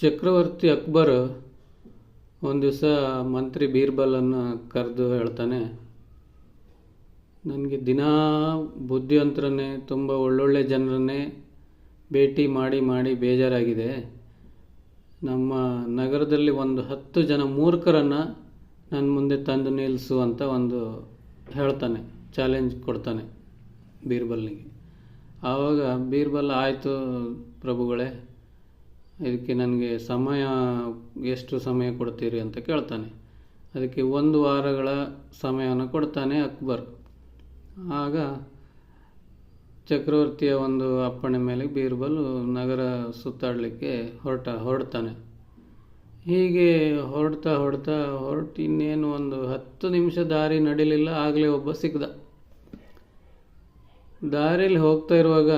ಚಕ್ರವರ್ತಿ ಅಕ್ಬರ್ ಒಂದು ದಿವಸ ಮಂತ್ರಿ ಬೀರ್ಬಲನ್ನು ಕರೆದು ಹೇಳ್ತಾನೆ, ನನಗೆ ದಿನಾ ಬುದ್ಧಿವಂತರನ್ನೇ ತುಂಬ ಒಳ್ಳೊಳ್ಳೆ ಜನರನ್ನೇ ಭೇಟಿ ಮಾಡಿ ಮಾಡಿ ಬೇಜಾರಾಗಿದೆ. ನಮ್ಮ ನಗರದಲ್ಲಿ ಒಂದು ಹತ್ತು ಜನ ಮೂರ್ಖರನ್ನು ನನ್ನ ಮುಂದೆ ತಂದು ನಿಲ್ಲಿಸು ಅಂತ ಒಂದು ಹೇಳ್ತಾನೆ, ಚಾಲೆಂಜ್ ಕೊಡ್ತಾನೆ ಬೀರ್ಬಲ್ನಿಗೆ. ಆವಾಗ ಬೀರ್ಬಲ್, ಆಯಿತು ಪ್ರಭುಗಳೇ ಇದಕ್ಕೆ ನನಗೆ ಸಮಯ, ಎಷ್ಟು ಸಮಯ ಕೊಡ್ತೀರಿ ಅಂತ ಕೇಳ್ತಾನೆ. ಅದಕ್ಕೆ ಒಂದು ವಾರಗಳ ಸಮಯವನ್ನು ಕೊಡ್ತಾನೆ ಅಕ್ಬರ್. ಆಗ ಚಕ್ರವರ್ತಿಯ ಒಂದು ಅಪ್ಪಣೆ ಮೇಲೆ ಬೀರ್ಬಲ್ ನಗರ ಸುತ್ತಾಡಲಿಕ್ಕೆ ಹೊರಟ, ಹೊರಡ್ತಾನೆ. ಹೀಗೆ ಹೊರಡ್ತಾ ಹೊರಡ್ತಾ, ಹೊರಟು ಇನ್ನೇನು ಒಂದು ಹತ್ತು ನಿಮಿಷ ದಾರಿ ನಡಿಲಿಲ್ಲ, ಆಗಲೇ ಒಬ್ಬ ಸಿಕ್ಕದ ದಾರಿಯಲ್ಲಿ ಹೋಗ್ತಾ ಇರುವಾಗ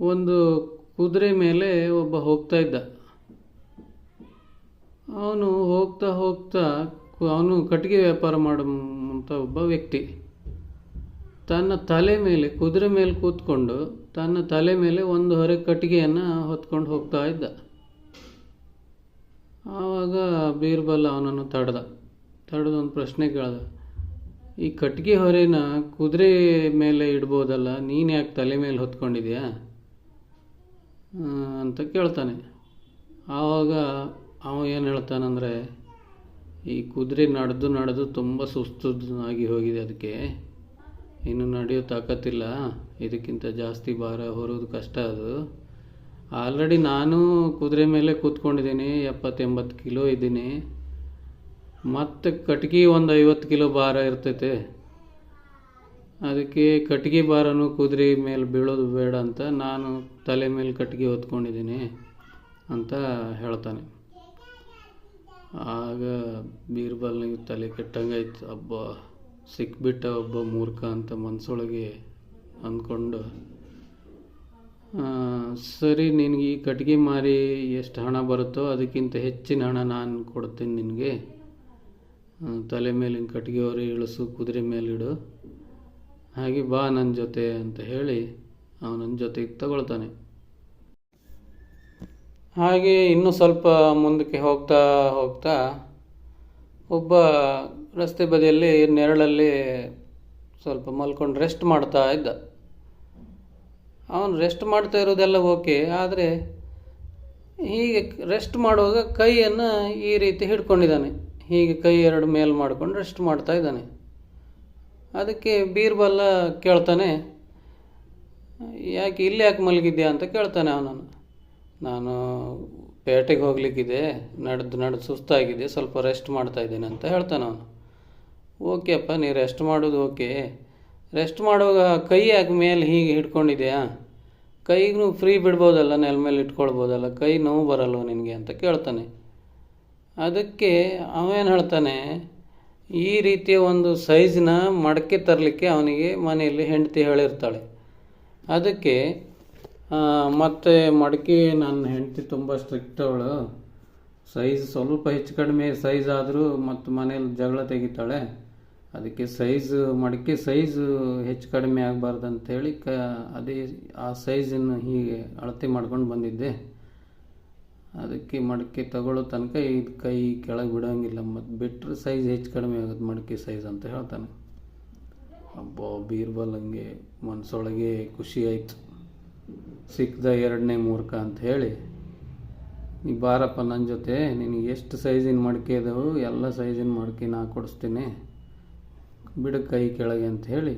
ಒಂದು ಕುದುರೆ ಮೇಲೆ ಒಬ್ಬ ಹೋಗ್ತಾ ಇದ್ದ. ಅವನು ಹೋಗ್ತಾ ಹೋಗ್ತಾ ಅವನು ಕಟ್ಟಿಗೆ ವ್ಯಾಪಾರ ಮಾಡುವಂಥ ಒಬ್ಬ ವ್ಯಕ್ತಿ. ತನ್ನ ತಲೆ ಮೇಲೆ, ಕುದುರೆ ಮೇಲೆ ಕೂತ್ಕೊಂಡು ತನ್ನ ತಲೆ ಮೇಲೆ ಒಂದು ಹೊರೆ ಕಟ್ಟಿಗೆಯನ್ನು ಹೊತ್ಕೊಂಡು ಹೋಗ್ತಾ ಇದ್ದ. ಆವಾಗ ಬೀರ್ಬಲ್ ಅವನನ್ನು ತಡೆದ. ತಡೆದು ಒಂದು ಪ್ರಶ್ನೆ ಕೇಳ್ದ. ಈ ಕಟ್ಟಿಗೆ ಹೊರೆನ ಕುದುರೆ ಮೇಲೆ ಇಡ್ಬೋದಲ್ಲ, ನೀನು ಯಾಕೆ ತಲೆ ಮೇಲೆ ಹೊತ್ಕೊಂಡಿದ್ಯಾ? ಅಂತ ಕೇಳ್ತಾನೆ. ಆವಾಗ ಅವ ಏನು ಹೇಳ್ತಾನಂದರೆ, ಈ ಕುದುರೆ ನಡೆದು ನಡೆದು ತುಂಬ ಸುಸ್ತು ಆಗಿ ಹೋಗಿದೆ ಅದಕ್ಕೆ ಇನ್ನು ನಡೆಯೋ ತಾಕತ್ತಿಲ್ಲ. ಇದಕ್ಕಿಂತ ಜಾಸ್ತಿ ಭಾರ ಹೊರೋದು ಕಷ್ಟ ಅದು. ಆಲ್ರೆಡಿ ನಾನು ಕುದುರೆ ಮೇಲೆ ಕೂತ್ಕೊಂಡಿದ್ದೀನಿ. ಎಪ್ಪತ್ತೆಂಬತ್ತು ಕಿಲೋ ಇದ್ದೀನಿ. ಮತ್ತು ಕಟ್ಗೆ ಒಂದು ಐವತ್ತು ಕಿಲೋ ಭಾರ ಇರ್ತೈತೆ. ಅದಕ್ಕೆ ಕಟ್ಟಿಗೆ ಬಾರನು ಕುದುರೆ ಮೇಲೆ ಬೀಳೋದು ಬೇಡ ಅಂತ ನಾನು ತಲೆ ಮೇಲೆ ಕಟ್ಟಿಗೆ ಹೊತ್ಕೊಂಡಿದ್ದೀನಿ ಅಂತ ಹೇಳ್ತಾನೆ. ಆಗ ಬೀರ್ಬಲ್ನಿಗೆ ತಲೆ ಕೆಟ್ಟಂಗಾಯ್ತು ಹಬ್ಬ ಸಿಕ್ಬಿಟ್ಟ ಒಬ್ಬ ಮೂರ್ಖ ಅಂತ ಮನಸ್ಸೊಳಗೆ ಅಂದ್ಕೊಂಡು ಸರಿ, ನಿನಗೆ ಈ ಕಟ್ಟಿಗೆ ಮಾರಿ ಎಷ್ಟು ಹಣ ಬರುತ್ತೋ ಅದಕ್ಕಿಂತ ಹೆಚ್ಚಿನ ಹಣ ನಾನು ಕೊಡ್ತೀನಿ ನಿನಗೆ. ತಲೆ ಮೇಲಿನ ಕಟ್ಟಿಗೆ ಹೊರೆ, ಇಳಿಸು, ಕುದುರೆ ಮೇಲಿಡು. ಹಾಗೆ ಬಾ ನನ್ನ ಜೊತೆ ಅಂತ ಹೇಳಿ ಅವನನ್ನ ಜೊತೆಗೆ ತಗೊಳ್ತಾನೆ. ಹಾಗೆ ಇನ್ನೂ ಸ್ವಲ್ಪ ಮುಂದಕ್ಕೆ ಹೋಗ್ತಾ ಹೋಗ್ತಾ ಒಬ್ಬ ರಸ್ತೆ ಬದಿಯಲ್ಲಿ ನೆರಳಲ್ಲಿ ಸ್ವಲ್ಪ ಮಲ್ಕೊಂಡು ರೆಸ್ಟ್ ಮಾಡ್ತಾ ಇದ್ದ. ಅವನು ರೆಸ್ಟ್ ಮಾಡ್ತಾ ಇರೋದೆಲ್ಲ ಓಕೆ, ಆದರೆ ಹೀಗೆ ರೆಸ್ಟ್ ಮಾಡುವಾಗ ಕೈಯನ್ನು ಈ ರೀತಿ ಹಿಡ್ಕೊಂಡಿದ್ದಾನೆ. ಹೀಗೆ ಕೈ ಎರಡು ಮೇಲ್ ಮಾಡ್ಕೊಂಡು ರೆಸ್ಟ್ ಮಾಡ್ತಾ ಇದ್ದಾನೆ. ಅದಕ್ಕೆ ಬೀರ್ಬಲ್ಲ ಕೇಳ್ತಾನೆ, ಯಾಕೆ ಇಲ್ಲಿ ಯಾಕೆ ಮಲಗಿದ್ಯಾ? ಅಂತ ಕೇಳ್ತಾನೆ ಅವನನ್ನು. ನಾನು ಪೇಟೆಗೆ ಹೋಗ್ಲಿಕ್ಕಿದೆ, ನಡೆದು ನಡೆದು ಸುಸ್ತಾಗಿದೆ, ಸ್ವಲ್ಪ ರೆಸ್ಟ್ ಮಾಡ್ತಾ ಇದ್ದೇನೆ ಅಂತ ಹೇಳ್ತಾನೆ ಅವನು. ಓಕೆ ಅಪ್ಪ, ನೀ ರೆಸ್ಟ್ ಮಾಡೋದು ಓಕೆ ರೆಸ್ಟ್ ಮಾಡುವಾಗ ಕೈ ಯಾಕೆ ಮೇಲೆ ಹೀಗೆ ಹಿಡ್ಕೊಂಡಿದೆಯಾ? ಕೈಗೂ ಫ್ರೀ ಬಿಡ್ಬೋದಲ್ಲ, ನೆಲ ಮೇಲೆ ಇಟ್ಕೊಳ್ಬೋದಲ್ಲ, ಕೈ ನೋವು ಬರಲ್ವ ನಿನಗೆ? ಅಂತ ಕೇಳ್ತಾನೆ. ಅದಕ್ಕೆ ಅವೇನು ಹೇಳ್ತಾನೆ ಈ ರೀತಿಯ ಒಂದು ಸೈಜ್ನ ಮಡಕೆ ತರಲಿಕ್ಕೆ ಅವನಿಗೆ ಮನೆಯಲ್ಲಿ ಹೆಂಡತಿ ಹೇಳಿರ್ತಾಳೆ. ಅದಕ್ಕೆ ಮತ್ತು ಮಡಕೆ ನನ್ನ ಹೆಂಡತಿ ತುಂಬ ಸ್ಟ್ರಿಕ್ಟ್ ಅವಳು. ಸೈಜ್ ಸ್ವಲ್ಪ ಹೆಚ್ಚು ಕಡಿಮೆ ಸೈಜ್ ಆದರೂ ಮತ್ತು ಮನೇಲಿ ಜಗಳ ತೆಗಿತಾಳೆ. ಅದಕ್ಕೆ ಸೈಜ್ ಮಡಕೆ ಸೈಜು ಹೆಚ್ಚು ಕಡಿಮೆ ಆಗಬಾರ್ದು ಅಂಥೇಳಿ ಕ, ಅದೇ ಆ ಸೈಜನ್ನು ಹೀಗೆ ಅಳತೆ ಮಾಡ್ಕೊಂಡು ಬಂದಿದ್ದೆ. ಅದಕ್ಕೆ ಮಡಕೆ ತಗೊಳ್ಳೋ ತನಕ ಇದು ಕೈ ಕೆಳಗೆ ಬಿಡೋಂಗಿಲ್ಲ ಮತ್ತು ಬಿಟ್ಟರೆ ಸೈಜ್ ಹೆಚ್ಚು ಕಡಿಮೆ ಆಗುತ್ತೆ ಮಡಕೆ ಸೈಜ್ ಅಂತ ಹೇಳ್ತಾನೆ. ಅಬ್ಬಾ ಬೀರ್ಬಲ್ ಹಂಗೆ ಮನಸ್ಸೊಳಗೆ ಖುಷಿ ಆಯಿತು. ಸಿಕ್ಕದ ಎರಡನೇ ಮೂರ್ಖ ಅಂತ ಹೇಳಿ, ನೀ ಬಾರಪ್ಪ ನನ್ನ ಜೊತೆ, ನಿನಗೆ ಎಷ್ಟು ಸೈಜಿನ ಮಡಿಕೆ ಇದಾವೆ ಎಲ್ಲ ಸೈಜಿನ ಮಡಿಕೆ ನಾ ಕೊಡಿಸ್ತೀನಿ. ಬಿಡು ಕೈ ಕೆಳಗೆ ಅಂತ ಹೇಳಿ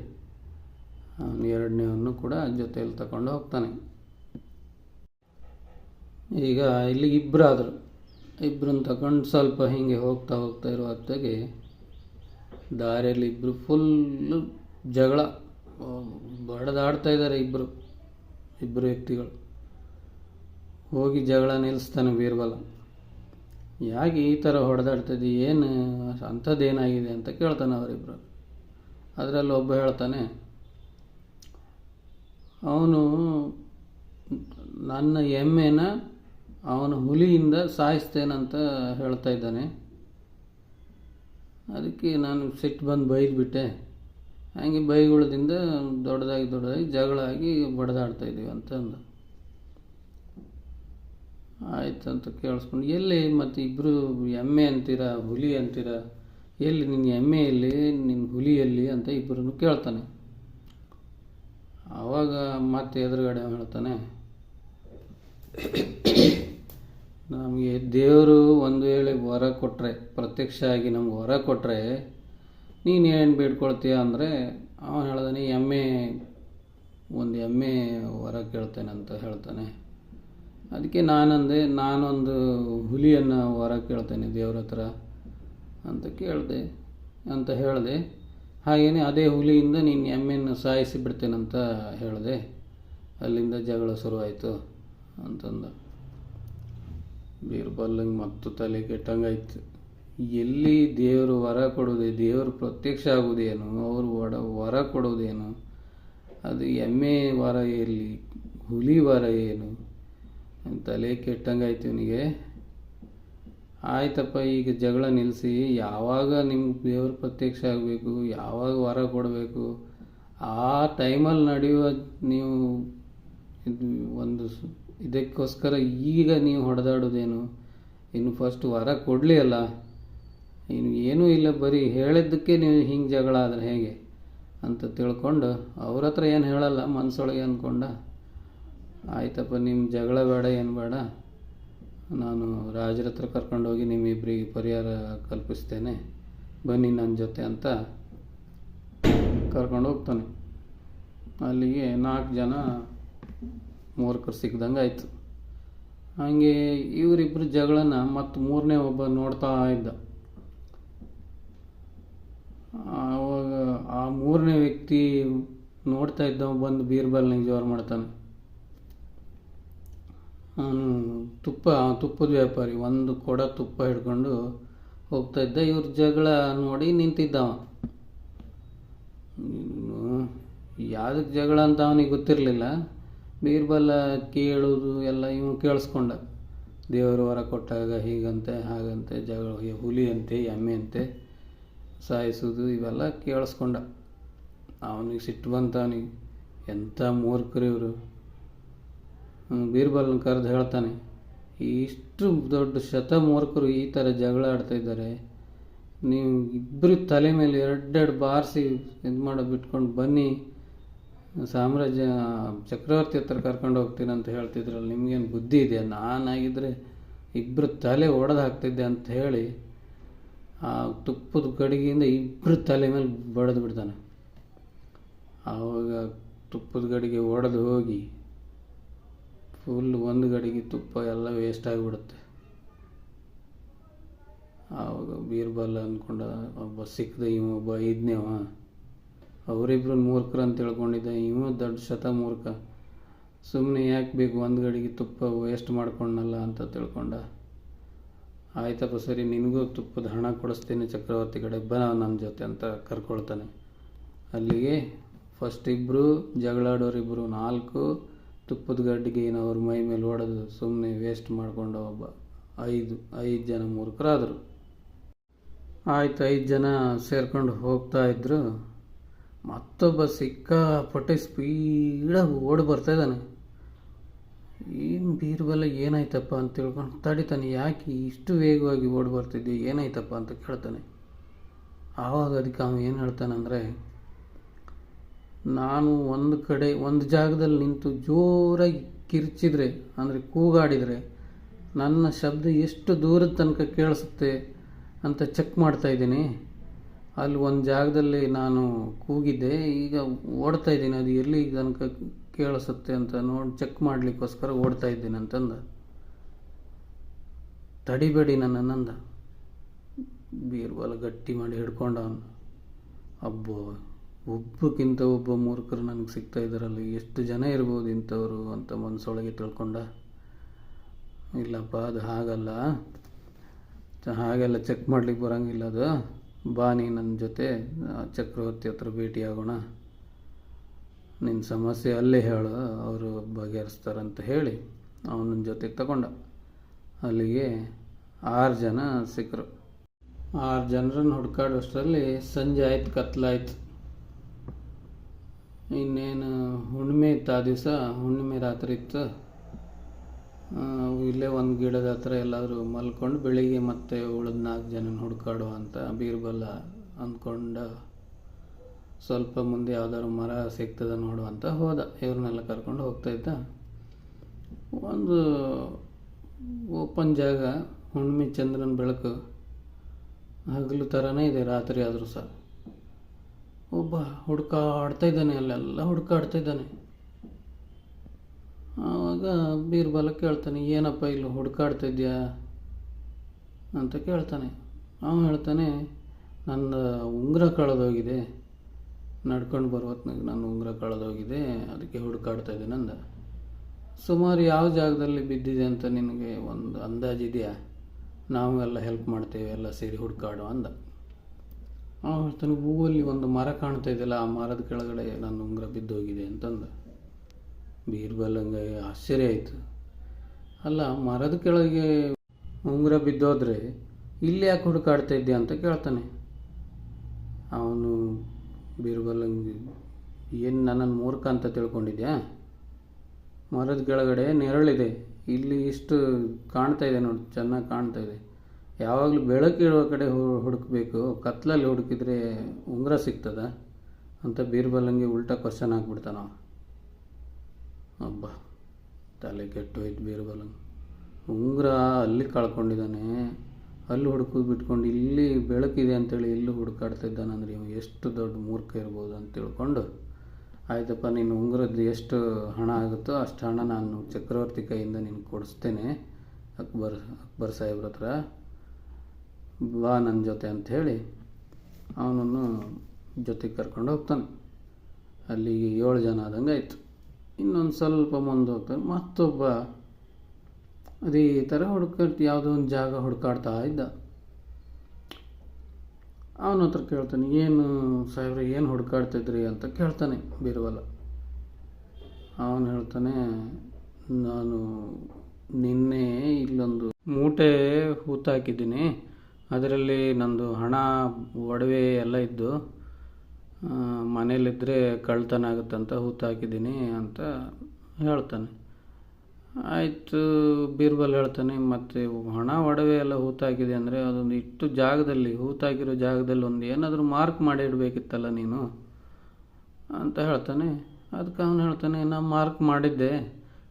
ಅವನು ಎರಡನೇವನ್ನು ಕೂಡ ಜೊತೆಯಲ್ಲಿ ತಗೊಂಡು ಹೋಗ್ತಾನೆ. ಈಗ ಇಲ್ಲಿ ಇಬ್ಬರು ಆದರು ಇಬ್ಬರನ್ನ ತಗೊಂಡು ಸ್ವಲ್ಪ ಹೀಗೆ ಹೋಗ್ತಾ ಹೋಗ್ತಾ ಇರೋ ಹೊತ್ತಿಗೆ ದಾರಿಯಲ್ಲಿ ಇಬ್ಬರು ಫುಲ್ಲು ಜಗಳ. ಬಡದಾಡ್ತಾ ಇದ್ದಾರೆ ಇಬ್ಬರು ಇಬ್ಬರು ವ್ಯಕ್ತಿಗಳು. ಹೋಗಿ ಜಗಳ ನಿಲ್ಲಿಸ್ತಾನೆ ಬೀರ್ಬಲ. ಯಾಕೆ ಈ ಥರ ಹೊಡೆದಾಡ್ತಿದ್ದಿ ಏನು ಅಂಥದ್ದೇನಾಗಿದೆ ಅಂತ ಕೇಳ್ತಾನೆ ಅವರಿಬ್ಬರು ಅದರಲ್ಲಿ ಒಬ್ಬ ಹೇಳ್ತಾನೆ, ಅವನು ನನ್ನ ಎಮ್ಮೆನ ಅವನ ಹುಲಿಯಿಂದ ಸಾಯಿಸ್ತೇನಂತ ಹೇಳ್ತಾ ಇದ್ದಾನೆ. ಅದಕ್ಕೆ ನಾನು ಸಿಟ್ಟು ಬಂದು ಬೈದ್ಬಿಟ್ಟೆ. ಹಾಗೆ ಬೈಗುಳದಿಂದ ದೊಡ್ಡದಾಗಿ ದೊಡ್ಡದಾಗಿ ಜಗಳ ಆಗಿ ಬಡ್ದಾಡ್ತಾ ಇದ್ದೀವಿ ಅಂತ ಅಂದ. ಆಯ್ತು ಅಂತ ಕೇಳಿಸ್ಕೊಂಡು, ಎಲ್ಲಿ ಮತ್ತು ಇಬ್ಬರು ಎಮ್ಮೆ ಅಂತೀರ, ಹುಲಿ ಅಂತೀರ, ಎಲ್ಲಿ ನಿನ್ನ ಎಮ್ಮೆ ಎಲ್ಲಿ ನಿನ್ನ ಹುಲಿ ಎಲ್ಲಿ ಅಂತ ಇಬ್ಬರನ್ನು ಕೇಳ್ತಾನೆ. ಆವಾಗ ಮತ್ತೆ ಎದುರುಗಡೆ ಹೇಳ್ತಾನೆ ದೇವರು ಒಂದು ವೇಳೆ ವರ ಕೊಟ್ಟರೆ ಪ್ರತ್ಯಕ್ಷ ಆಗಿ ನಮ್ಗೆ ವರ ಕೊಟ್ಟರೆ ನೀನು ಏನೇನು ಬೇಡ್ಕೊಳ್ತೀಯ ಅಂದರೆ, ಅವನು ಹೇಳ್ದಾನೆ ಎಮ್ಮೆ, ಒಂದು ಎಮ್ಮೆ ವರ ಕೇಳ್ತೇನೆ ಅಂತ ಹೇಳ್ತಾನೆ. ಅದಕ್ಕೆ ನಾನಂದೆ, ನಾನೊಂದು ಹುಲಿಯನ್ನು ವರ ಕೇಳ್ತೇನೆ ದೇವ್ರ ಹತ್ರ ಅಂತ ಕೇಳಿದೆ, ಅಂತ ಹೇಳಿದೆ. ಹಾಗೆಯೇ ಅದೇ ಹುಲಿಯಿಂದ ನೀನು ಎಮ್ಮೆಯನ್ನು ಸಾಯಿಸಿ ಬಿಡ್ತೇನಂತ ಹೇಳಿದೆ. ಅಲ್ಲಿಂದ ಜಗಳ ಶುರುವಾಯಿತು, ಅಂತಂದ. ಬೀರ್ಬಲ್ಲಂಗೆ ಮತ್ತು ತಲೆ ಕೆಟ್ಟಂಗಾಯ್ತು ಎಲ್ಲಿ ದೇವರು ವರ ಕೊಡೋದೆ, ದೇವರು ಪ್ರತ್ಯಕ್ಷ ಆಗೋದೇನು, ಅವರು ವಡ, ವರ ಕೊಡೋದೇನು, ಅದು ಎಮ್ಮೆ ವರ ಎಲ್ಲಿ, ಹುಲಿ ವರ ಏನು, ತಲೆ ಕೆಟ್ಟಂಗಾಯ್ತು ಇವನಿಗೆ. ಆಯ್ತಪ್ಪ, ಈಗ ಜಗಳ ನಿಲ್ಲಿಸಿ ಯಾವಾಗ ನಿಮ್ಗೆ ದೇವ್ರ ಪ್ರತ್ಯಕ್ಷ ಆಗಬೇಕು, ಯಾವಾಗ ವರ ಕೊಡಬೇಕು, ಆ ಟೈಮಲ್ಲಿ ನಡೆಯುವ ನೀವು ಇದು ಒಂದು ಇದಕ್ಕೋಸ್ಕರ ಈಗ ನೀವು ಹೊಡೆದಾಡೋದೇನು? ಇನ್ನು ಫಸ್ಟ್ ವಾರ ಕೊಡಲಿ ಅಲ್ಲ. ಇನ್ನು ಏನೂ ಇಲ್ಲ, ಬರೀ ಹೇಳಿದ್ದಕ್ಕೆ ನೀವು ಹಿಂಗೆ ಜಗಳ ಆದರೆ ಹೇಗೆ? ಅಂತ ತಿಳ್ಕೊಂಡು ಅವ್ರ ಹತ್ರ ಏನು ಹೇಳಲ್ಲ ಮನಸ್ಸೊಳಗೆ ಅಂದ್ಕೊಂಡ ಆಯ್ತಪ್ಪ ನಿಮ್ಮ ಜಗಳ ಬೇಡ, ಏನು ಬೇಡ. ನಾನು ರಾಜರ ಹತ್ರ ಕರ್ಕೊಂಡೋಗಿ ನಿಮ್ಮಿಬ್ಬರಿಗೆ ಪರಿಹಾರ ಕಲ್ಪಿಸ್ತೇನೆ. ಬನ್ನಿ ನನ್ನ ಜೊತೆ ಅಂತ ಕರ್ಕೊಂಡು ಹೋಗ್ತಾನೆ ಅಲ್ಲಿಗೆ ನಾಲ್ಕು ಜನ ಮೂರ್ಖರು ಸಿಕ್ದಂಗೆ ಆಯಿತು. ಹಾಗೆ ಇವರಿಬ್ಬರು ಜಗಳನ ಮತ್ತು ಮೂರನೇ ಒಬ್ಬ ನೋಡ್ತಾ ಇದ್ದ. ಆವಾಗ ಆ ಮೂರನೇ ವ್ಯಕ್ತಿ ನೋಡ್ತಾ ಇದ್ದವ ಬಂದು ಬೀರ್ಬಲ್ನಿಗೆ ಜೋರು ಮಾಡ್ತಾನೆ. ಅವನು ತುಪ್ಪ, ತುಪ್ಪದ ವ್ಯಾಪಾರಿ, ಒಂದು ಕೊಡ ತುಪ್ಪ ಹಿಡ್ಕೊಂಡು ಹೋಗ್ತಾ ಇದ್ದ. ಇವ್ರ ಜಗಳ ನೋಡಿ ನಿಂತಿದ್ದವ. ಯಾವುದಕ್ಕೆ ಜಗಳ ಅಂತ ಅವನಿಗೆ ಗೊತ್ತಿರಲಿಲ್ಲ. ಬೀರ್ಬಲ ಕೇಳೋದು ಎಲ್ಲ ಇವನು ಕೇಳಿಸ್ಕೊಂಡ. ದೇವರು ವರ ಕೊಟ್ಟಾಗ ಹೀಗಂತೆ, ಹಾಗಂತೆ, ಜಗಳ ಹುಲಿ ಅಂತೆ ಎಮ್ಮೆ ಅಂತೆ ಸಾಯಿಸೋದು ಇವೆಲ್ಲ ಕೇಳಿಸ್ಕೊಂಡ. ಅವನಿಗೆ ಸಿಟ್ಟು ಬಂತ ಅವನಿಗೆ ಎಂಥ ಮೂರ್ಖರು ಇವರು. ಬೀರ್ಬಲ್ನ ಕರೆದು ಹೇಳ್ತಾನೆ, ಇಷ್ಟು ದೊಡ್ಡ ಶತ ಮೂರ್ಖರು ಈ ಥರ ಜಗಳ ಆಡ್ತಾಯಿದ್ದಾರೆ ನೀವು ಇಬ್ಬರು ತಲೆ ಮೇಲೆ ಎರಡೆರಡು ಬಾರಿಸಿ ಇದು ಮಾಡೋ ಬಿಟ್ಕೊಂಡು ಬನ್ನಿ. ಸಾಮ್ರಾಜ್ಯ ಚಕ್ರವರ್ತಿ ಹತ್ರ ಕರ್ಕೊಂಡು ಹೋಗ್ತೀನಿ ಅಂತ ಹೇಳ್ತಿದ್ರಲ್ಲ, ನಿಮ್ಗೇನು ಬುದ್ಧಿ ಇದೆಯಾ ನಾನಾಗಿದ್ದರೆ ಇಬ್ಬರು ತಲೆ ಒಡೆದು ಹಾಕ್ತಿದ್ದೆ ಅಂತ ಹೇಳಿ ಆ ತುಪ್ಪದ ಗಡಿಗೆಯಿಂದ ಇಬ್ಬರು ತಲೆ ಮೇಲೆ ಬಡಿದು ಬಿಡ್ತಾನೆ. ಆವಾಗ ತುಪ್ಪದ ಗಡಿಗೆ ಒಡೆದು ಹೋಗಿ ಫುಲ್ ಒಂದು ಗಡಿಗೆ ತುಪ್ಪ ಎಲ್ಲ ವೇಸ್ಟ್ ಆಗಿಬಿಡುತ್ತೆ. ಆವಾಗ ಬೀರ್ಬಲ್ ಅಂದ್ಕೊಂಡ ಒಬ್ಬ ಸಿಕ್ಕದ, ಇವ ಒಬ್ಬ ಐದನೇವ ಅವರಿಬ್ರು ಮೂರ್ಖರು ಅಂತ ತಿಳ್ಕೊಂಡಿದ್ದ ಇವ ದೊಡ್ಡ ಶತ ಮೂರ್ಖ. ಸುಮ್ಮನೆ ಯಾಕೆ ಬೇಕು ಒಂದು ಗಡಿಗೆ ತುಪ್ಪ ವೇಸ್ಟ್ ಮಾಡ್ಕೊಂಡಲ್ಲ ಅಂತ ತಿಳ್ಕೊಂಡ. ಆಯ್ತಪ್ಪ ಸರಿ, ನಿನಗೂ ತುಪ್ಪದ ಹಣ ಕೊಡಿಸ್ತೀನಿ ಚಕ್ರವರ್ತಿ ಕಡೆ, ಬಾ ನನ್ನ ಜೊತೆ ಅಂತ ಕರ್ಕೊಳ್ತಾನೆ. ಅಲ್ಲಿಗೆ ಫಸ್ಟ್ ಇಬ್ಬರು ಜಗಳಾಡೋರಿಬ್ಬರು ನಾಲ್ಕು, ತುಪ್ಪದ ಗಡ್ಡಿಗೆ ಅವ್ರ ಮೈ ಮೇಲೆ ಹೊಡೆದು ಸುಮ್ಮನೆ ವೇಸ್ಟ್ ಮಾಡ್ಕೊಂಡು ಒಬ್ಬ ಐದು ಐದು ಜನ ಮೂರ್ಖರಾದರು. ಆಯ್ತು, ಐದು ಜನ ಸೇರ್ಕೊಂಡು ಹೋಗ್ತಾ ಇದ್ರು. ಮತ್ತೊಬ್ಬ ಸಿಕ್ಕಾಪಟ್ಟೆ ಸ್ಪೀಡಾಗಿ ಓಡಿ ಬರ್ತಾ ಇದ್ದಾನೆ. ಏನು ಬೀರ್ಬಲ್ಲ ಏನಾಯ್ತಪ್ಪ ಅಂತ ತಿಳ್ಕೊಂಡು ತಡಿತಾನೆ. ಯಾಕೆ ಇಷ್ಟು ವೇಗವಾಗಿ ಓಡಿ ಬರ್ತಿದ್ದೆ ಏನಾಯ್ತಪ್ಪ ಅಂತ ಕೇಳ್ತಾನೆ. ಆವಾಗ ಅದಕ್ಕೆ ಅವನು ಏನು ಹೇಳ್ತಾನಂದರೆ, ನಾನು ಒಂದು ಕಡೆ, ಒಂದು ಜಾಗದಲ್ಲಿ ನಿಂತು ಜೋರಾಗಿ ಕಿರ್ಚಿದ್ರೆ, ಅಂದರೆ ಕೂಗಾಡಿದರೆ, ನನ್ನ ಶಬ್ದ ಎಷ್ಟು ದೂರದ ತನಕ ಕೇಳಿಸುತ್ತೆ ಅಂತ ಚೆಕ್ ಮಾಡ್ತಾ ಇದ್ದೀನಿ. ಅಲ್ಲಿ ಒಂದು ಜಾಗದಲ್ಲಿ ನಾನು ಕೂಗಿದ್ದೆ. ಈಗ ಓಡ್ತಾ ಇದ್ದೀನಿ. ಅದು ಎಲ್ಲಿ ತನಕ ಕೇಳಿಸುತ್ತೆ ಅಂತ ನೋಡಿ ಚೆಕ್ ಮಾಡಲಿಕ್ಕೋಸ್ಕರ ಓಡ್ತಾ ಇದ್ದೀನಿ ಅಂತಂದ. ತಡಿಬೇಡಿ ನನ್ನನ್ನಂದ ಬೀರ್ಬಲ ಗಟ್ಟಿ ಮಾಡಿ ಹಿಡ್ಕೊಂಡ ಅವನು. ಅಬ್ಬೋ, ಒಬ್ಬಕ್ಕಿಂತ ಒಬ್ಬ ಮೂರ್ಖರು ನನಗೆ ಸಿಗ್ತಾ ಇದ್ದಾರಲ್ಲ. ಎಷ್ಟು ಜನ ಇರ್ಬೋದು ಇಂಥವ್ರು ಅಂತ ಮನಸ್ಸೊಳಗೆ ತಿಳ್ಕೊಂಡ. ಇಲ್ಲಪ್ಪ, ಅದು ಹಾಗಲ್ಲ. ಹಾಗೆಲ್ಲ ಚೆಕ್ ಮಾಡ್ಲಿಕ್ಕೆ ಬರೋಂಗಿಲ್ಲ ಅದು. ಬಾ ನೀ ನನ್ನ ಜೊತೆ ಚಕ್ರವರ್ತಿ ಹತ್ರ ಭೇಟಿಯಾಗೋಣ. ನಿನ್ನ ಸಮಸ್ಯೆ ಅಲ್ಲೇ ಹೇಳು, ಅವರು ಬಗೆಹರಿಸ್ತಾರಂತ ಹೇಳಿ ಅವನ ಜೊತೆಗೆ ತಗೊಂಡ. ಅಲ್ಲಿಗೆ ಆರು ಜನ ಸಿಕ್ಕರು ಆರು ಜನರನ್ನು ಹುಡ್ಕಾಡೋಷ್ಟರಲ್ಲಿ ಸಂಜೆ ಆಯ್ತು, ಕತ್ಲಾಯ್ತು. ಇನ್ನೇನು ಹುಣ್ಣಿಮೆ ಇತ್ತು ಆ ದಿವಸ? ಹುಣ್ಣಿಮೆ ರಾತ್ರಿ ಇತ್ತು? ಇಲ್ಲೇ ಒಂದು ಗಿಡದ ಹತ್ರ ಎಲ್ಲಾದರೂ ಮಲ್ಕೊಂಡು ಬೆಳಿಗ್ಗೆ ಮತ್ತೆ ಉಳಿದ ನಾಲ್ಕು ಜನ ಹುಡ್ಕಾಡುವ ಅಂತ ಬೀರ್ಬಲ್ಲ ಅಂದ್ಕೊಂಡು ಸ್ವಲ್ಪ ಮುಂದೆ ಯಾವ್ದಾದ್ರು ಮರ ಸಿಗ್ತದ ನೋಡು ಅಂತ ಹೋದ. ಇವ್ರನ್ನೆಲ್ಲ ಕರ್ಕೊಂಡು ಹೋಗ್ತಾ ಇದ್ದ. ಒಂದು ಓಪನ್ ಜಾಗ ಹುಣ್ಮೆ ಚಂದ್ರನ ಬೆಳಕು ಹಗಲು ಥರನೇ ಇದೆ, ರಾತ್ರಿ ಆದರೂ ಸಹ. ಒಬ್ಬ ಹುಡ್ಕಾಡ್ತಾ ಇದ್ದಾನೆ, ಅಲ್ಲೆಲ್ಲ ಹುಡ್ಕಾಡ್ತಾ ಇದ್ದಾನೆ. ಆವಾಗ ಬೀರ್ಬಲ ಕೇಳ್ತಾನೆ, ಏನಪ್ಪ ಇಲ್ಲಿ ಇದೆಯಾ ಅಂತ ಕೇಳ್ತಾನೆ. ಅವನು ಹೇಳ್ತಾನೆ ನನ್ನ ಉಂಗುರ ಕಳೆದೋಗಿದೆ. ನಡ್ಕೊಂಡು ಬರೋ ಹೊತ್ನಾಗ ನನ್ನ ಉಂಗುರ ಕಳೆದೋಗಿದೆ ಅದಕ್ಕೆ ಹುಡುಕಾಡ್ತಾ ಇದ್ದೀನಿ ಅಂದ. ಸುಮಾರು ಯಾವ ಜಾಗದಲ್ಲಿ ಬಿದ್ದಿದೆ ಅಂತ ನಿನಗೆ ಒಂದು ಅಂದಾಜಿದೆಯಾ ನಾವು ಎಲ್ಲ ಹೆಲ್ಪ್ ಮಾಡ್ತೇವೆ, ಎಲ್ಲ ಸೇರಿ ಹುಡುಕಾಡು ಅಂದ. ಅವನು ಹೇಳ್ತಾನೆ, ಹೂವಲ್ಲಿ ಒಂದು ಮರ ಕಾಣ್ತಾ ಇದೆಯಲ್ಲ ಆ ಮರದ ಕೆಳಗಡೆ ನನ್ನ ಉಂಗುರ ಬಿದ್ದೋಗಿದೆ ಅಂತಂದ. ಬೀರ್ಬಲಂಗೆ ಆಶ್ಚರ್ಯ ಆಯಿತು. ಅಲ್ಲ, ಮರದ ಕೆಳಗೆ ಉಂಗುರ ಬಿದ್ದೋದ್ರೆ ಇಲ್ಲಿ ಯಾಕೆ ಹುಡುಕಾಡ್ತಾ ಇದ್ದೆ ಅಂತ ಕೇಳ್ತಾನೆ. ಅವನು, ಬೀರ್ಬಲಂಗೆ, ಏನು ನನ್ನನ್ನು ಮೂರ್ಖ ಅಂತ ತಿಳ್ಕೊಂಡಿದ್ಯಾ? ಮರದ ಕೆಳಗಡೆ ನೆರಳಿದೆ. ಇಲ್ಲಿ ಇಷ್ಟು ಕಾಣ್ತಾ ಇದೆ ನೋಡಿ, ಚೆನ್ನಾಗಿ ಕಾಣ್ತಾ ಇದೆ. ಯಾವಾಗಲೂ ಬೆಳಕಿರುವ ಕಡೆ ಹುಡುಕಬೇಕು. ಕತ್ಲಲ್ಲಿ ಹುಡುಕಿದ್ರೆ ಉಂಗುರ ಸಿಗ್ತದ? ಅಂತ ಬೀರ್ಬಲಂಗೆ ಉಲ್ಟಾ ಕ್ವಶನ್ ಹಾಕ್ಬಿಡ್ತಾನ. ಅಬ್ಬ, ತಲೆ ಕೆಟ್ಟು ಹೋಯ್ತು ಬೀರ್ಬಲಂಗೆ ಉಂಗುರ ಅಲ್ಲಿ ಕಳ್ಕೊಂಡಿದ್ದಾನೆ. ಅಲ್ಲಿ ಹುಡುಕೋದು ಬಿಟ್ಕೊಂಡು ಇಲ್ಲಿ ಬೆಳಕಿದೆ ಅಂತೇಳಿ ಇಲ್ಲಿ ಹುಡುಕಾಡ್ತಾ ಇದ್ದಾನಂದ್ರೆ ಇವ ಎಷ್ಟು ದೊಡ್ಡ ಮೂರ್ಖ ಇರ್ಬೋದು ಅಂತ ತಿಳ್ಕೊಂಡು, ಆಯ್ತಪ್ಪ, ನೀನು ಉಂಗುರದ್ದು ಎಷ್ಟು ಹಣ ಆಗುತ್ತೋ ಅಷ್ಟು ಹಣ ನಾನು ಚಕ್ರವರ್ತಿ ಕೈಯಿಂದ ನಿನ್ಗೆ ಕೊಡಿಸ್ತೇನೆ, ಅಕ್ಬರ್ ಅಕ್ಬರ್ ಸಾಹೇಬ್ರ ಹತ್ರ. ಬಾ ನನ್ನ ಜೊತೆ ಅಂತ ಹೇಳಿ ಅವನನ್ನು ಜೊತೆಗೆ ಕರ್ಕೊಂಡು ಹೋಗ್ತಾನೆ. ಅಲ್ಲಿ ಏಳು ಜನ ಆದಂಗೆ ಆಯಿತು. ಇನ್ನೊಂದು ಸ್ವಲ್ಪ ಮುಂದೆ ಮತ್ತೊಬ್ಬ ಅದೇ ಥರ ಹುಡ್ಕಾಡ್ತ ಯಾವುದೋ ಒಂದು ಜಾಗ ಹುಡುಕಾಡ್ತಾ ಇದ್ದ. ಅವನ ಹತ್ರ ಕೇಳ್ತಾನೆ, ಏನು ಸಾಹೇಬ್ರ, ಏನು ಹುಡುಕಾಡ್ತಿದ್ರಿ? ಅಂತ ಕೇಳ್ತಾನೆ ಬೀರ್ಬಲ ಅವನು ಹೇಳ್ತಾನೆ, ನಾನು ನಿನ್ನೆ ಇಲ್ಲೊಂದು ಮೂಟೆ ಹೂತಾಕಿದ್ದೀನಿ. ಅದರಲ್ಲಿ ನಂದು ಹಣ, ಒಡವೆ ಎಲ್ಲ ಇದ್ದು ಮನೇಲಿದ್ದರೆ ಕಳ್ತನ ಆಗುತ್ತಂತ ಹೂತಾಕಿದ್ದೀನಿ ಅಂತ ಹೇಳ್ತಾನೆ. ಆಯಿತು, ಬೀರ್ಬಲ್ ಹೇಳ್ತಾನೆ, ಮತ್ತು ಹಣ, ಒಡವೆ ಎಲ್ಲ ಹೂತಾಕಿದೆ ಅಂದರೆ ಅದೊಂದು ಇಟ್ಟು ಜಾಗದಲ್ಲಿ, ಹೂತಾಕಿರೋ ಜಾಗದಲ್ಲಿ ಒಂದು ಏನಾದರೂ ಮಾರ್ಕ್ ಮಾಡಿ ಇಡಬೇಕಿತ್ತಲ್ಲ ನೀನು? ಅಂತ ಹೇಳ್ತಾನೆ. ಅದಕ್ಕೆ ಅವನು ಹೇಳ್ತಾನೆ ನಾನು ಮಾರ್ಕ್ ಮಾಡಿದ್ದೆ,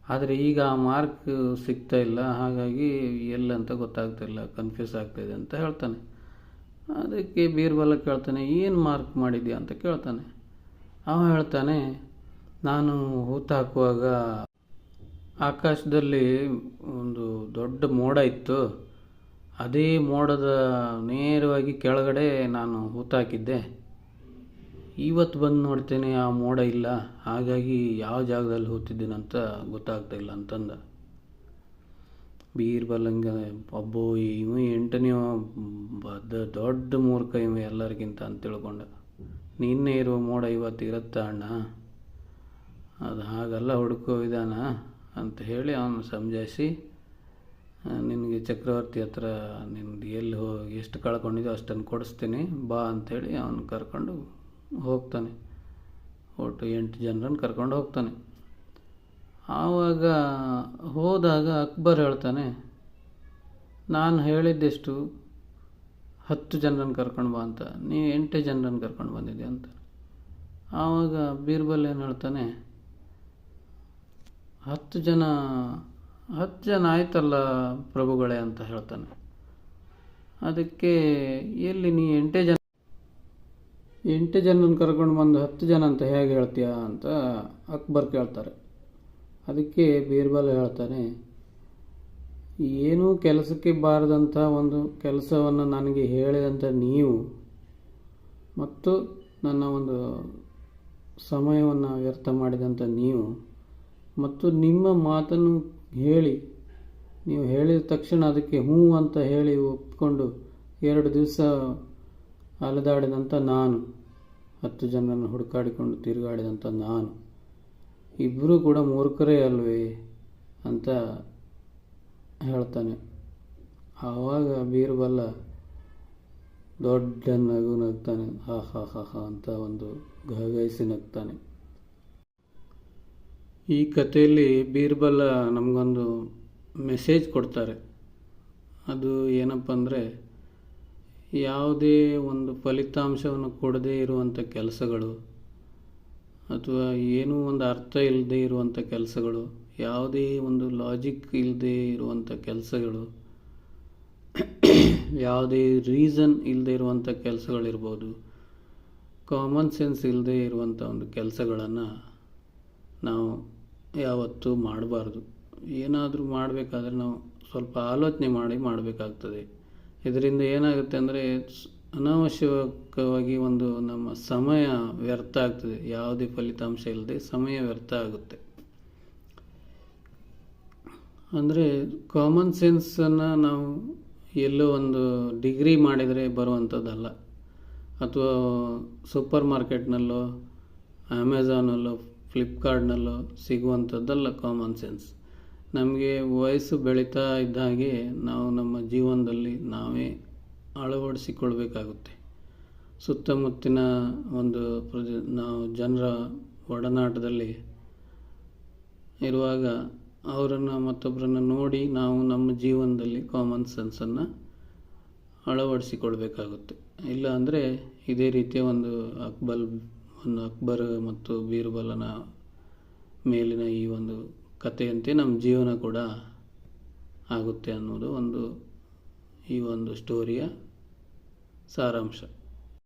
ಆದರೆ ಈಗ ಆ ಮಾರ್ಕ್ ಸಿಗ್ತಾ ಇಲ್ಲ, ಹಾಗಾಗಿ ಎಲ್ಲಂತ ಗೊತ್ತಾಗ್ತಿಲ್ಲ ಕನ್ಫ್ಯೂಸ್ ಆಗ್ತಾಯಿದೆ ಅಂತ ಹೇಳ್ತಾನೆ. ಅದಕ್ಕೆ ಬೀರ್ಬಲ ಕೇಳ್ತಾನೆ, ಏನು ಮಾರ್ಕ್ ಮಾಡಿದ್ಯಾ? ಅಂತ ಕೇಳ್ತಾನೆ. ಅವ ಹೇಳ್ತಾನೆ, ನಾನು ಹೂತಾಕುವಾಗ ಆಕಾಶದಲ್ಲಿ ಒಂದು ದೊಡ್ಡ ಮೋಡ ಇತ್ತು. ಅದೇ ಮೋಡದ ನೇರವಾಗಿ ಕೆಳಗಡೆ ನಾನು ಹೂತಾಕಿದ್ದೆ ಇವತ್ತು ಬಂದು ನೋಡ್ತೇನೆ, ಆ ಮೋಡ ಇಲ್ಲ. ಹಾಗಾಗಿ ಯಾವ ಜಾಗದಲ್ಲಿ ಹೂತಿದ್ದೀನಂತ ಗೊತ್ತಾಗ್ತಾ ಇಲ್ಲ, ಅಂತಂದ. ಬೀರ್ಬಲಂಗ ಅಬ್ಬೋ, ಇವ ಎಂಟನೇ ಬದ್ದ ದೊಡ್ಡ ಮೂರ್ಖ ಇವ ಎಲ್ಲರಿಗಿಂತ ಅಂತ ತಿಳ್ಕೊಂಡ. ನಿನ್ನೆ ಇರುವ ಮೋಡ ಇವತ್ತು ಇರುತ್ತ ಅಣ್ಣ? ಅದು ಹಾಗಲ್ಲ ಹುಡುಕೋ ವಿಧಾನ ಅಂತ ಹೇಳಿ ಅವನು ಸಮಜಾಯಿಸಿ ನಿನಗೆ ಚಕ್ರವರ್ತಿ ಹತ್ರ ನಿನ್ದು ಎಲ್ಲಿ ಹೋಗಿ ಎಷ್ಟು ಕಳ್ಕೊಂಡಿದ್ಯೋ ಅಷ್ಟನ್ನು ಕೊಡಿಸ್ತೀನಿ, ಬಾ ಅಂಥೇಳಿ ಅವನು ಕರ್ಕೊಂಡು ಹೋಗ್ತಾನೆ. ಒಟ್ಟು ಎಂಟು ಜನರನ್ನು ಕರ್ಕೊಂಡು ಹೋಗ್ತಾನೆ. ಆವಾಗ ಹೋದಾಗ ಅಕ್ಬರ್ ಹೇಳ್ತಾನೆ, ನಾನು ಹೇಳಿದ್ದೆಷ್ಟು? ಹತ್ತು ಜನರನ್ನು ಕರ್ಕೊಂಡು ಬಾ ಅಂತ. ನೀವು ಎಂಟೇ ಜನರನ್ನು ಕರ್ಕೊಂಡು ಬಂದಿದ್ದೆ ಅಂತ. ಆವಾಗ ಬೀರ್ಬಲ್ ಏನು ಹೇಳ್ತಾನೆ, ಹತ್ತು ಜನ ಹತ್ತು ಜನ ಆಯ್ತಲ್ಲ ಪ್ರಭುಗಳೇ ಅಂತ ಹೇಳ್ತಾನೆ. ಅದಕ್ಕೆ, ಎಲ್ಲಿ ನೀ ಎಂಟೇ ಜನ, ಎಂಟು ಜನನ ಕರ್ಕೊಂಡು ಬಂದು ಹತ್ತು ಜನ ಅಂತ ಹೇಗೆ ಹೇಳ್ತೀಯಾ? ಅಂತ ಅಕ್ಬರ್ ಕೇಳ್ತಾರೆ. ಅದಕ್ಕೆ ಬೀರ್ಬಲ್ ಹೇಳ್ತಾನೆ, ಏನೂ ಕೆಲಸಕ್ಕೆ ಬಾರದಂಥ ಒಂದು ಕೆಲಸವನ್ನು ನನಗೆ ಹೇಳಿದಂಥ ನೀವು ಮತ್ತು ನನ್ನ ಒಂದು ಸಮಯವನ್ನು ವ್ಯರ್ಥ ಮಾಡಿದಂಥ ನೀವು ಮತ್ತು ನಿಮ್ಮ ಮಾತನ್ನು ಹೇಳಿ, ನೀವು ಹೇಳಿದ ತಕ್ಷಣ ಅದಕ್ಕೆ ಹ್ಞೂ ಅಂತ ಹೇಳಿ ಒಪ್ಕೊಂಡು ಎರಡು ದಿವಸ ಅಲೆದಾಡಿದಂಥ ನಾನು, ಹತ್ತು ಜನರನ್ನು ಹುಡುಕಾಡಿಕೊಂಡು ತಿರುಗಾಡಿದಂಥ ನಾನು. ಇಬ್ಬರೂ ಕೂಡ ಮೂರ್ಖರೇ ಅಲ್ವೇ ಅಂತ ಹೇಳ್ತಾನೆ. ಆವಾಗ ಬೀರ್ಬಲ್ಲ ದೊಡ್ಡ ನಗು ನಗ್ತಾನೆ. ಹಾ ಹಾ ಹಾ ಹಾ ಅಂತ ಒಂದು ಗಹಗಹಿಸಿ ನಗ್ತಾನೆ. ಈ ಕಥೆಯಲ್ಲಿ ಬೀರ್ಬಲ್ಲ ನಮಗೊಂದು ಮೆಸೇಜ್ ಕೊಡ್ತಾರೆ. ಅದು ಏನಪ್ಪ ಅಂದರೆ ಯಾವುದೇ ಒಂದು ಫಲಿತಾಂಶವನ್ನು ಕೊಡದೇ ಇರುವಂಥ ಕೆಲಸಗಳು ಅಥವಾ ಏನೂ ಒಂದು ಅರ್ಥ ಇಲ್ಲದೆ ಇರುವಂಥ ಕೆಲಸಗಳು, ಯಾವುದೇ ಒಂದು ಲಾಜಿಕ್ ಇಲ್ಲದೆ ಇರುವಂಥ ಕೆಲಸಗಳು, ಯಾವುದೇ ರೀಸನ್ ಇಲ್ಲದೆ ಇರುವಂಥ ಕೆಲಸಗಳಿರ್ಬೋದು ಕಾಮನ್ ಸೆನ್ಸ್ ಇಲ್ಲದೆ ಇರುವಂಥ ಒಂದು ಕೆಲಸಗಳನ್ನು ನಾವು ಯಾವತ್ತೂ ಮಾಡಬಾರ್ದು. ಏನಾದರೂ ಮಾಡಬೇಕಾದ್ರೆ ನಾವು ಸ್ವಲ್ಪ ಆಲೋಚನೆ ಮಾಡಿ ಮಾಡಬೇಕಾಗ್ತದೆ. ಇದರಿಂದ ಏನಾಗುತ್ತೆ ಅಂದರೆ ಅನಾವಶ್ಯಕವಾಗಿ ಒಂದು ನಮ್ಮ ಸಮಯ ವ್ಯರ್ಥ ಆಗ್ತದೆ. ಯಾವುದೇ ಫಲಿತಾಂಶ ಇಲ್ಲದೆ ಸಮಯ ವ್ಯರ್ಥ ಆಗುತ್ತೆ. ಅಂದರೆ ಕಾಮನ್ ಸೆನ್ಸನ್ನು ನಾವು ಎಲ್ಲೋ ಒಂದು ಡಿಗ್ರಿ ಮಾಡಿದರೆ ಬರುವಂಥದ್ದಲ್ಲ. ಅಥವಾ ಸೂಪರ್ ಮಾರ್ಕೆಟ್ನಲ್ಲೋ ಅಮೆಝಾನಲ್ಲೋ ಫ್ಲಿಪ್ಕಾರ್ಟ್ನಲ್ಲೋ ಸಿಗುವಂಥದ್ದಲ್ಲ ಕಾಮನ್ ಸೆನ್ಸ್ ನಮಗೆ ವಯಸ್ಸು ಬೆಳೀತಾ ಇದ್ದ ಹಾಗೆ ನಾವು ನಮ್ಮ ಜೀವನದಲ್ಲಿ ನಾವೇ ಅಳವಡಿಸಿಕೊಳ್ಬೇಕಾಗುತ್ತೆ. ಸುತ್ತಮುತ್ತಿನ ಒಂದು ಪ್ರಜ, ನಾವು ಜನರ ಒಡನಾಟದಲ್ಲಿ ಇರುವಾಗ ಅವರನ್ನು ಮತ್ತೊಬ್ಬರನ್ನು ನೋಡಿ ನಾವು ನಮ್ಮ ಜೀವನದಲ್ಲಿ ಕಾಮನ್ ಸೆನ್ಸನ್ನು ಅಳವಡಿಸಿಕೊಳ್ಬೇಕಾಗುತ್ತೆ. ಇಲ್ಲ ಅಂದರೆ ಇದೇ ರೀತಿಯ ಒಂದು ಅಕ್ಬಲ್, ಒಂದು ಅಕ್ಬರ್ ಮತ್ತು ಬೀರ್ಬಲನ ಮೇಲಿನ ಈ ಒಂದು ಕಥೆಯಂತೆ ನಮ್ಮ ಜೀವನ ಕೂಡ ಆಗುತ್ತೆ ಅನ್ನೋದು ಒಂದು ಈ ಒಂದು ಸ್ಟೋರಿಯ ಸಾರಾಂಶ.